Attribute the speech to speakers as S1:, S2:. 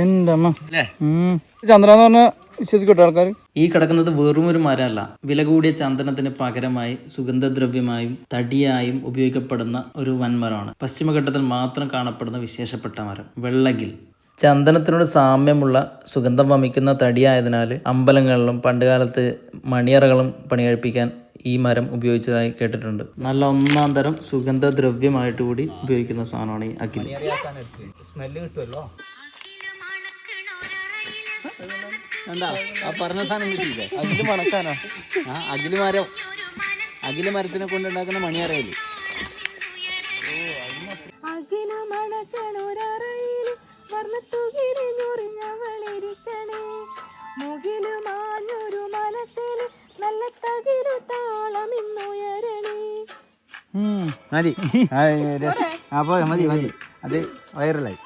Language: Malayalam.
S1: എന്റെ അമ്മ ചന്ദ്ര എന്ന് പറഞ്ഞ വിശ്വസിക്കട്ടെ ആൾക്കാർ
S2: ഈ കിടക്കുന്നത് വെറും ഒരു മരമല്ല. വില കൂടിയ ചന്ദനത്തിന് പകരമായി സുഗന്ധദ്രവ്യമായും തടിയായും ഉപയോഗിക്കപ്പെടുന്ന ഒരു വൻമരമാണ്. പശ്ചിമഘട്ടത്തിൽ മാത്രം കാണപ്പെടുന്ന വിശേഷപ്പെട്ട മരം വെള്ളകിൽ ചന്ദനത്തിനോട് സാമ്യമുള്ള സുഗന്ധം വമിക്കുന്ന തടിയായതിനാൽ അമ്പലങ്ങളിലും പണ്ടുകാലത്ത് മണിയറകളും പണികഴിപ്പിക്കാൻ ഈ മരം ഉപയോഗിച്ചതായി കേട്ടിട്ടുണ്ട്. നല്ല ഒന്നാം തരം സുഗന്ധദ്രവ്യമായിട്ട് കൂടി ഉപയോഗിക്കുന്ന സാധനമാണ് ഈ അഖിൽ.
S3: സ്മെല്ല് കിട്ടുമല്ലോ. എന്താ ആ പറഞ്ഞ സാധനം കിട്ടിയില്ലേ അഖിൽ മണക്കാനോ? ആ അഖിൽ മരം. അഖിൽ മരത്തിനെ കൊണ്ടുണ്ടാക്കുന്ന മണിയറയിൽ
S4: അഖില മുകിൽ മാഞ്ഞൊരു മനസ്സിൽ നല്ല തകിരു താളം ഇന്നുയരണേ
S3: മതി. അപ്പൊ മതി മതി. അത് വൈറലായി.